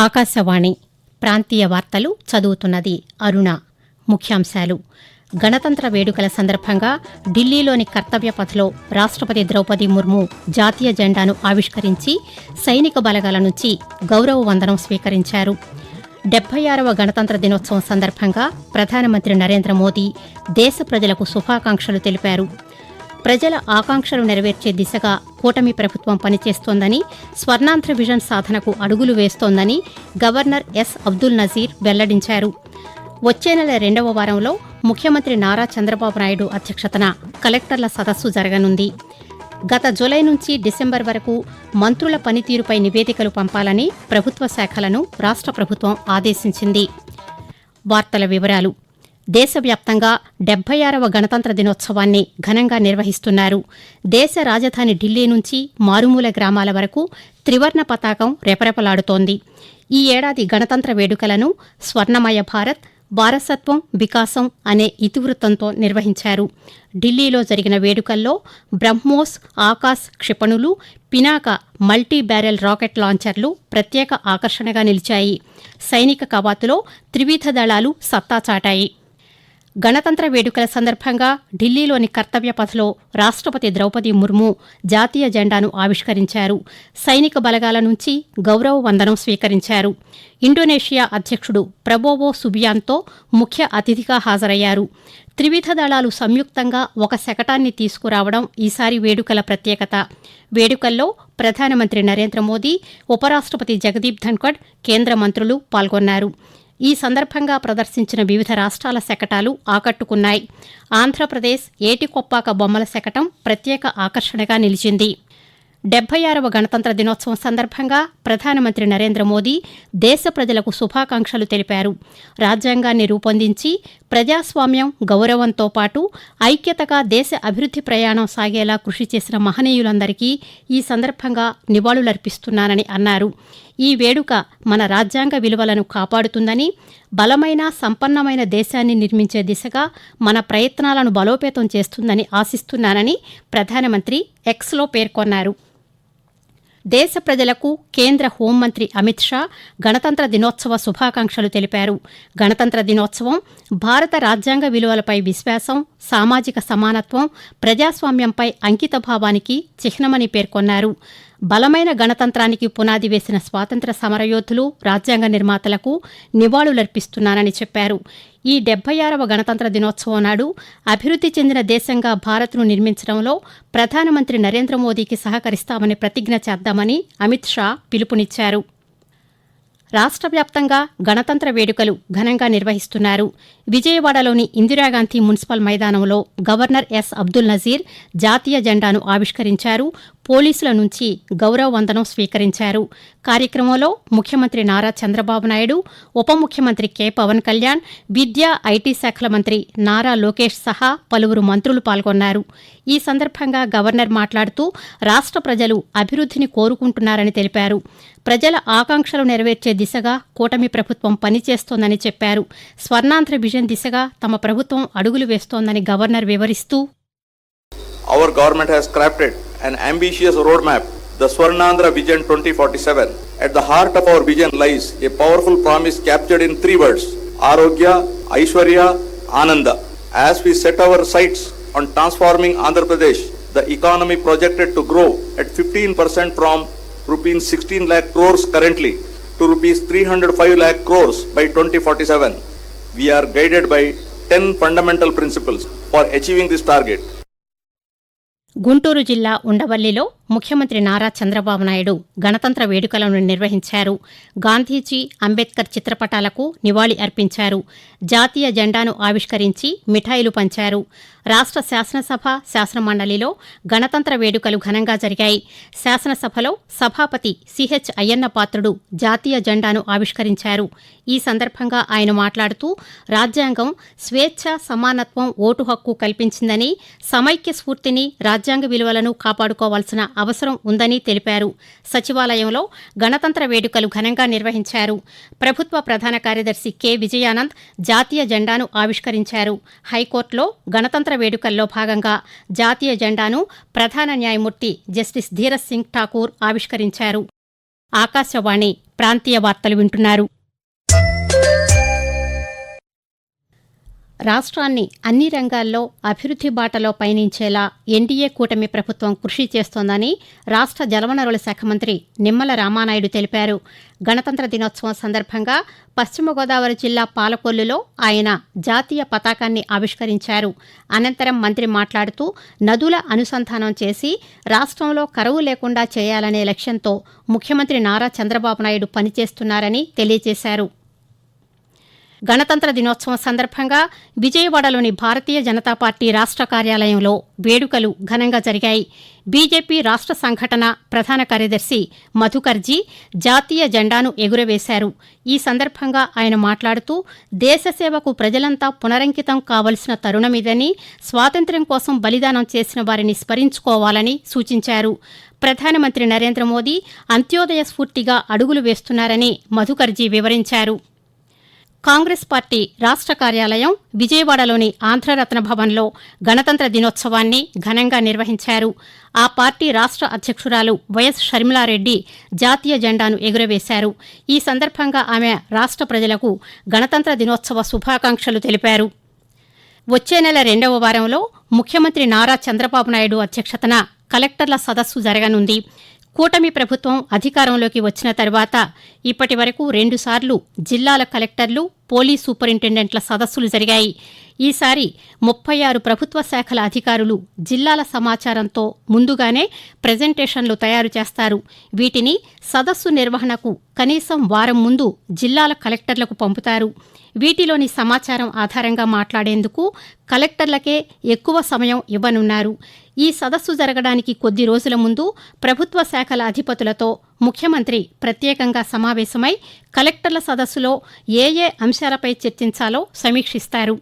ఆకాశవాణి ప్రాంతీయ వార్తలు చదువుతున్నది అరుణ. ముఖ్యాంశాలు. గణతంత్ర వేడుకల సందర్భంగా ఢిల్లీలోని కర్తవ్య పథలో రాష్ట్రపతి ద్రౌపది ముర్ము జాతీయ జెండాను ఆవిష్కరించి సైనిక బలగాల నుంచి గౌరవ వందనం స్వీకరించారు. డెబ్బై ఆరవ గణతంత్ర దినోత్సవం సందర్భంగా ప్రధానమంత్రి నరేంద్ర మోదీ దేశ ప్రజలకు శుభాకాంక్షలు తెలిపారు. ప్రజల ఆకాంక్షలు నెరవేర్చే దిశగా కూటమి ప్రభుత్వం పనిచేస్తోందని స్వర్ణాంధ్ర విజన్ సాధనకు అడుగులు వేస్తోందని గవర్నర్ ఎస్. అబ్దుల్ నజీర్ వెల్లడించారు. వచ్చే నెల రెండవ వారంలో ముఖ్యమంత్రి నారా చంద్రబాబు నాయుడు అధ్యక్షతన కలెక్టర్ల సదస్సు జరగనుంది. గత జులై నుంచి డిసెంబర్ వరకు మంత్రుల పనితీరుపై నివేదికలు పంపాలని ప్రభుత్వ శాఖలను రాష్ట్ర ప్రభుత్వం ఆదేశించింది. వార్తల వివరాలు. దేశవ్యాప్తంగా డెబ్బై ఆరవ గణతంత్ర దినోత్సవాన్ని ఘనంగా నిర్వహిస్తున్నారు. దేశ రాజధాని ఢిల్లీ నుంచి మారుమూల గ్రామాల వరకు త్రివర్ణ పతాకం రెపరెపలాడుతోంది. ఈ ఏడాది గణతంత్ర వేడుకలను స్వర్ణమయ భారత్ వారసత్వం వికాసం అనే ఇతివృత్తంతో నిర్వహించారు. ఢిల్లీలో జరిగిన వేడుకల్లో బ్రహ్మోస్ ఆకాశ్ క్షిపణులు పినాక మల్టీ బ్యారెల్ రాకెట్ లాంచర్లు ప్రత్యేక ఆకర్షణగా నిలిచాయి. సైనిక కవాతులో త్రివిధ దళాలు సత్తా చాటాయి. గణతంత్ర వేడుకల సందర్భంగా ఢిల్లీలోని కర్తవ్యపథలో రాష్ట్రపతి ద్రౌపది ముర్ము జాతీయ జెండాను ఆవిష్కరించారు. సైనిక బలగాల నుంచి గౌరవ వందనం స్వీకరించారు. ఇండోనేషియా అధ్యక్షుడు ప్రబోవో సుబియాన్తో ముఖ్య అతిథిగా హాజరయ్యారు. త్రివిధ దళాలు సంయుక్తంగా ఒక శకటాన్ని తీసుకురావడం ఈసారి వేడుకల ప్రత్యేకత. వేడుకల్లో ప్రధానమంత్రి నరేంద్ర మోదీ ఉపరాష్ట్రపతి జగదీప్ ధన్కడ్ కేంద్ర మంత్రులు పాల్గొన్నారు. ఈ సందర్భంగా ప్రదర్శించిన వివిధ రాష్ట్రాల శకటాలు ఆకట్టుకున్నాయి. ఆంధ్రప్రదేశ్ ఏటికొప్పాక బొమ్మల శకటం ప్రత్యేక ఆకర్షణగా నిలిచింది. డెబ్బై ఆరవ గణతంత్ర దినోత్సవం సందర్భంగా ప్రధానమంత్రి నరేంద్ర మోదీ దేశ ప్రజలకు శుభాకాంక్షలు తెలిపారు. రాజ్యాంగాన్ని రూపొందించి ప్రజాస్వామ్యం గౌరవంతో పాటు ఐక్యతగా దేశ అభివృద్ధి ప్రయాణం సాగేలా కృషి చేసిన మహనీయులందరికీ ఈ సందర్భంగా నివాళులర్పిస్తున్నానని అన్నారు. ఈ వేడుక మన రాజ్యాంగ విలువలను కాపాడుతుందని బలమైన సంపన్నమైన దేశాన్ని నిర్మించే దిశగా మన ప్రయత్నాలను బలోపేతం చేస్తుందని ఆశిస్తున్నానని ప్రధానమంత్రి ఎక్స్లో పేర్కొన్నారు. దేశ ప్రజలకు కేంద్ర హోంమంత్రి అమిత్ షా గణతంత్ర దినోత్సవ శుభాకాంక్షలు తెలిపారు. గణతంత్ర దినోత్సవం భారత రాజ్యాంగ విలువలపై విశ్వాసం సామాజిక సమానత్వం ప్రజాస్వామ్యంపై అంకితభావానికి చిహ్నమని పేర్కొన్నారు. బలమైన గణతంత్రానికి పునాది వేసిన స్వాతంత్ర సమరయోధులు రాజ్యాంగ నిర్మాతలకు నివాళులర్పిస్తున్నానని చెప్పారు. ఈ డెబ్బై ఆరవ గణతంత్ర దినోత్సవం నాడు అభివృద్ధి చెందిన దేశంగా భారత్ను నిర్మించడంలో ప్రధానమంత్రి నరేంద్ర మోదీకి సహకరిస్తామని ప్రతిజ్ఞ చేద్దామని అమిత్ షా పిలుపునిచ్చారు. రాష్ట్ర వ్యాప్తంగా గణతంత్ర వేడుకలు ఘనంగా నిర్వహిస్తున్నారు. విజయవాడలోని ఇందిరాగాంధీ మున్సిపల్ మైదానంలో గవర్నర్ ఎస్ అబ్దుల్ నజీర్ జాతీయ జెండాను ఆవిష్కరించారు. పోలీసుల నుంచి గౌరవ వందనం స్వీకరించారు. కార్యక్రమంలో ముఖ్యమంత్రి నారా చంద్రబాబు నాయుడు ఉప ముఖ్యమంత్రి కె. పవన్ కళ్యాణ్ విద్యా ఐటీ శాఖల మంత్రి నారా లోకేష్ సహా పలువురు మంత్రులు పాల్గొన్నారు. ఈ సందర్భంగా గవర్నర్ మాట్లాడుతూ రాష్ట్ర ప్రజలు అభివృద్ధిని కోరుకుంటున్నారని తెలిపారు. ప్రజల ఆకాంక్షలు నెరవేర్చే దిశగా కూటమి ప్రభుత్వం పనిచేస్తోందని చెప్పారు. స్వర్ణాంధ్ర విజన్ దిశగా తమ ప్రభుత్వం అడుగులు వేస్తోందని గవర్నర్ వివరిస్తూ our government has crafted an ambitious roadmap, the Swarnandhra Vision 2047. At the heart of our vision lies a powerful promise captured in three words Arogya, Aishwarya, Ananda. As we set our sights on transforming Andhra Pradesh, the economy projected to grow at 15% from rupees 16 lakh crores currently to rupees 305 lakh crores by 2047. We are guided by 10 fundamental principles for achieving this target. Guntur జిల్లా ఉండవల్లిలో ముఖ్యమంత్రి నారా చంద్రబాబు నాయుడు గణతంత్ర వేడుకలను నిర్వహించారు. గాంధీజీ అంబేద్కర్ చిత్రపటాలకు నివాళి అర్పించారు. జాతీయ జెండాను ఆవిష్కరించి మిఠాయిలు పంచారు. రాష్ట్ర శాసనసభ శాసనమండలిలో గణతంత్ర వేడుకలు ఘనంగా జరిగాయి. శాసనసభలో సభాపతి సిహెచ్ అయ్యన్న పాత్రుడు జాతీయ జెండాను ఆవిష్కరించారు. ఈ సందర్భంగా ఆయన మాట్లాడుతూ రాజ్యాంగం స్వేచ్ఛ సమానత్వం ఓటు హక్కు కల్పించిందని సమైక్య స్ఫూర్తిని రాజ్యాంగం రాజ్యాంగ విలువలను కాపాడుకోవాల్సిన అవసరం ఉందని తెలిపారు. సచివాలయంలో గణతంత్ర వేడుకలు ఘనంగా నిర్వహించారు. ప్రభుత్వ ప్రధాన కార్యదర్శి కె. విజయానంద్ జాతీయ జెండాను ఆవిష్కరించారు. హైకోర్టులో గణతంత్ర వేడుకల్లో భాగంగా జాతీయ జెండాను ప్రధాన న్యాయమూర్తి జస్టిస్ ధీరజ్ సింగ్ ఠాకూర్ ఆవిష్కరించారు. ఆకాశవాణి ప్రాంతీయ వార్తలు వింటున్నారు. రాష్ట్రాన్ని అన్ని రంగాల్లో అభివృద్ధి బాటలో పయనించేలా ఎన్డీఏ కూటమి ప్రభుత్వం కృషి చేస్తోందని రాష్ట్ర జలవనరుల శాఖ మంత్రి నిమ్మల రామానాయుడు తెలిపారు. గణతంత్ర దినోత్సవం సందర్భంగా పశ్చిమ గోదావరి జిల్లా పాలకొల్లులో ఆయన జాతీయ పతాకాన్ని ఆవిష్కరించారు. అనంతరం మంత్రి మాట్లాడుతూ నదుల అనుసంధానం చేసి రాష్ట్రంలో కరువు లేకుండా చేయాలనే లక్ష్యంతో ముఖ్యమంత్రి నారా చంద్రబాబు నాయుడు పనిచేస్తున్నారని తెలియజేశారు. గణతంత్ర దినోత్సవం సందర్భంగా విజయవాడలోని భారతీయ జనతా పార్టీ రాష్ట్ర కార్యాలయంలో వేడుకలు ఘనంగా జరిగాయి. బీజేపీ రాష్ట్ర సంఘటన ప్రధాన కార్యదర్శి మధుకర్జీ జాతీయ జెండాను ఎగురవేశారు. ఈ సందర్భంగా ఆయన మాట్లాడుతూ దేశ సేవకు ప్రజలంతా పునరంకితం కావలసిన తరుణమిదని స్వాతంత్ర్యం కోసం బలిదానం చేసిన వారిని స్మరించుకోవాలని సూచించారు. ప్రధానమంత్రి నరేంద్ర మోదీ అంత్యోదయ స్ఫూర్తిగా అడుగులు వేస్తున్నారని మధుకర్జీ వివరించారు. కాంగ్రెస్ పార్టీ రాష్ట్ర కార్యాలయం విజయవాడలోని ఆంధ్రరత్న భవన్లో గణతంత్ర దినోత్సవాన్ని ఘనంగా నిర్వహించారు. ఆ పార్టీ రాష్ట్ర అధ్యక్షురాలు వైఎస్ షర్మిలారెడ్డి జాతీయ జెండాను ఎగురవేశారు. ఈ సందర్భంగా ఆమె రాష్ట్ర ప్రజలకు గణతంత్ర దినోత్సవ శుభాకాంక్షలు తెలిపారు. వచ్చే నెల రెండవ వారంలో ముఖ్యమంత్రి నారా చంద్రబాబు నాయుడు అధ్యక్షతన కలెక్టర్ల సదస్సు జరగనుంది. కూటమి ప్రభుత్వం అధికారంలోకి వచ్చిన తర్వాత ఇప్పటి వరకు రెండుసార్లు జిల్లాల కలెక్టర్లు పోలీస్ సూపరింటెండెంట్ల సదస్సులు జరిగాయి. ఈసారి ముప్పై ఆరు ప్రభుత్వ శాఖల అధికారులు జిల్లాల సమాచారంతో ముందుగానే ప్రజెంటేషన్లు తయారు చేస్తారు. వీటిని సదస్సు నిర్వహణకు కనీసం వారం ముందు జిల్లాల కలెక్టర్లకు పంపుతారు. వీటిలోని సమాచారం ఆధారంగా మాట్లాడేందుకు కలెక్టర్లకే ఎక్కువ సమయం ఇవ్వనున్నారు. ఈ సదస్సు జరగడానికి కొద్ది రోజుల ముందు ప్రభుత్వ శాఖల అధిపతులతో ముఖ్యమంత్రి ప్రత్యేకంగా సమావేశమై కలెక్టర్ల సదస్సులో ఏ ఏ అంశాలపై చర్చించాలో సమీక్షిస్తారు.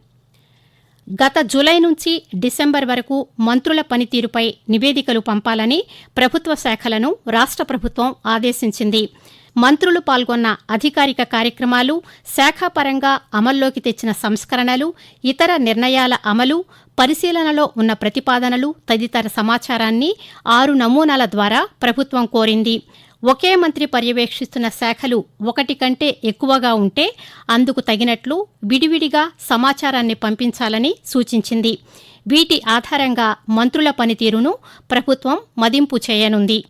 గత జూలై నుంచి డిసెంబర్ వరకు మంత్రుల పనితీరుపై నివేదికలు పంపాలని ప్రభుత్వ శాఖలను రాష్ట్ర ప్రభుత్వం ఆదేశించింది. మంత్రులు పాల్గొన్న అధికారిక కార్యక్రమాలు శాఖాపరంగా అమల్లోకి తెచ్చిన సంస్కరణలు ఇతర నిర్ణయాల అమలు పరిశీలనలో ఉన్న ప్రతిపాదనలు తదితర సమాచారాన్ని ఆరు నమూనాల ద్వారా ప్రభుత్వం కోరింది. ఒకే మంత్రి పర్యవేక్షిస్తున్న శాఖలు ఒకటి కంటే ఎక్కువగా ఉంటే అందుకు తగినట్లు విడివిడిగా సమాచారాన్ని పంపించాలని సూచించింది. వీటి ఆధారంగా మంత్రుల పనితీరును ప్రభుత్వం మదింపు చేయనుంది.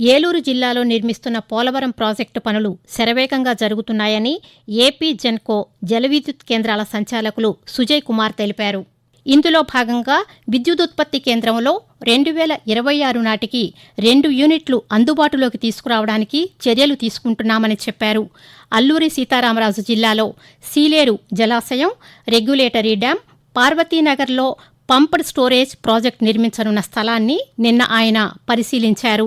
ఏలూరు జిల్లాలో నిర్మిస్తున్న పోలవరం ప్రాజెక్టు పనులు శరవేగంగా జరుగుతున్నాయని ఏపీ జెన్కో జలవిద్యుత్ కేంద్రాల సంచాలకులు సుజయ్ కుమార్ తెలిపారు. ఇందులో భాగంగా విద్యుదుత్పత్తి కేంద్రంలో రెండు వేల ఇరవై ఆరు నాటికి రెండు యూనిట్లు అందుబాటులోకి తీసుకురావడానికి చర్యలు తీసుకుంటున్నామని చెప్పారు. అల్లూరి సీతారామరాజు జిల్లాలో సీలేరు జలాశయం రెగ్యులేటరీ డ్యాం పార్వతీనగర్లో పంప్డ్ స్టోరేజ్ ప్రాజెక్టు నిర్మించనున్న స్థలాన్ని నిన్న ఆయన పరిశీలించారు.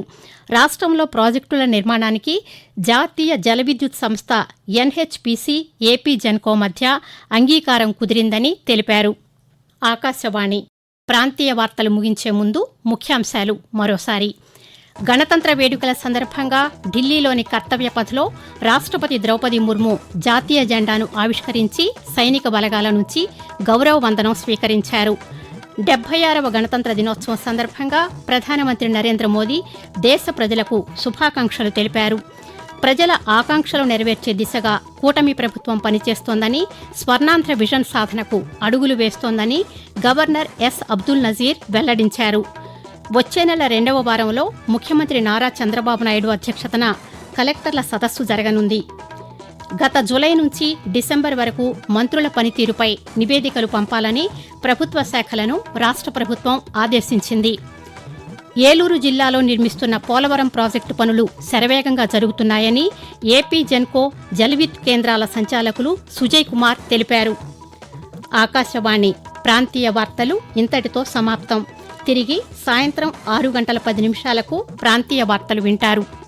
రాష్ట్రంలో ప్రాజెక్టుల నిర్మాణానికి జాతీయ జలవిద్యుత్ సంస్థ ఎన్హెచ్పిసి ఏపీ జెన్కో మధ్య అంగీకారం కుదిరిందని తెలిపారు. ఆకాశవాణి ప్రాంతీయ వార్తలు ముగించే ముందు ముఖ్యాంశాలు మరోసారి. గణతంత్ర వేడుకల సందర్భంగా ఢిల్లీలోని కర్తవ్య పథలో రాష్ట్రపతి ద్రౌపది ముర్ము జాతీయ జెండాను ఆవిష్కరించి సైనిక బలగాల నుంచి గౌరవ వందనం స్వీకరించారు. డెబ్బై ఆరవ గణతంత్ర దినోత్సవం సందర్భంగా ప్రధానమంత్రి నరేంద్ర మోదీ దేశ ప్రజలకు శుభాకాంక్షలు తెలిపారు. ప్రజల ఆకాంక్షలు నెరవేర్చే దిశగా కూటమి ప్రభుత్వం పనిచేస్తోందని స్వర్ణాంధ్ర విజన్ సాధనకు అడుగులు వేస్తోందని గవర్నర్ ఎస్. అబ్దుల్ నజీర్ వెల్లడించారు. వచ్చే నెల రెండవ వారంలో ముఖ్యమంత్రి నారా చంద్రబాబు నాయుడు అధ్యక్షతన కలెక్టర్ల సదస్సు జరగనుంది. గత జులై నుంచి డిసెంబర్ వరకు మంత్రుల పనితీరుపై నివేదికలు పంపాలని ప్రభుత్వ శాఖలను రాష్ట్ర ప్రభుత్వం ఆదేశించింది. ఏలూరు జిల్లాలో నిర్మిస్తున్న పోలవరం ప్రాజెక్టు పనులు శరవేగంగా జరుగుతున్నాయని ఏపీ జెన్కో జలవిత్ కేంద్రాల సంచాలకులు సుజయ్ కుమార్ తెలిపారు. ఆకాశవాణి ప్రాంతీయ వార్తలు ఇంతటితో సమాప్తం. తిరిగి సాయంత్రం ఆరు గంటల పది నిమిషాలకు ప్రాంతీయ వార్తలు వింటారు.